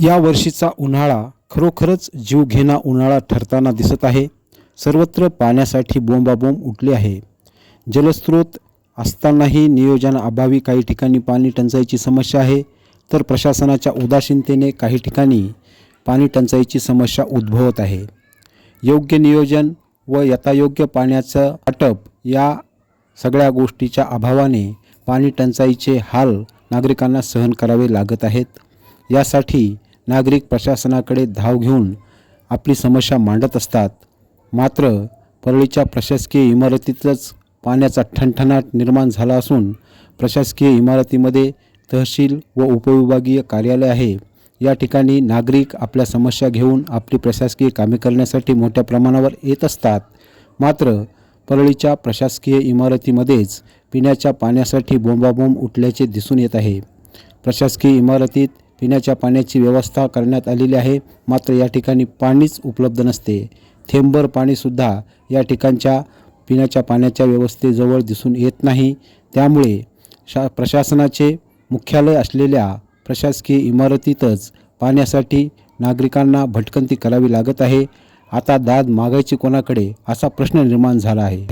या वर्षीचा उन्हाळा खरोखरच जीवघेणा उन्हाळा ठरताना दिसत आहे. सर्वत्र पाण्यासाठी बोंबाबोंब उठले आहे. जलस्रोत असतानाही नियोजनाअभावी काही ठिकाणी पाणी टंचाईची समस्या आहे. तर प्रशासनाच्या उदासीनतेने काही ठिकाणी पाणी टंचाईची समस्या उद्भवत आहे. योग्य नियोजन व यथायोग्य पाण्याचं वाटप या सगळ्या गोष्टीच्या अभावाने पाणी टंचाईचे हाल नागरिकांना सहन करावे लागत आहेत. यासाठी नागरिक प्रशासनाकडे धाव घेऊन आपली समस्या मांडत असतात. मात्र परळीच्या प्रशासकीय इमारतीतच पाण्याचा ठणठणाट निर्माण झाला असून प्रशासकीय इमारतीमध्ये तहसील व उपविभागीय कार्यालय आहे. या ठिकाणी नागरिक आपल्या समस्या घेऊन आपली प्रशासकीय कामे करण्यासाठी मोठ्या प्रमाणावर येत असतात. मात्र परळीच्या प्रशासकीय इमारतीमध्येच पिण्याच्या पाण्यासाठी बोंबाबोंब उठल्याचे दिसून येत आहे. प्रशासकीय इमारतीत पिण्याच्या पाण्याची व्यवस्था करण्यात आलेली आहे. मात्र या ठिकाणी पाणीच उपलब्ध नसते. थेंबर पाणीसुद्धा या ठिकाणच्या पिण्याच्या पाण्याच्या व्यवस्थेजवळ दिसून येत नाही. त्यामुळे शा प्रशासनाचे मुख्यालय असलेल्या प्रशासकीय इमारतीतच पाण्यासाठी नागरिकांना भटकंती करावी लागत आहे. आता दाद मागायची कोणाकडे असा प्रश्न निर्माण झाला आहे.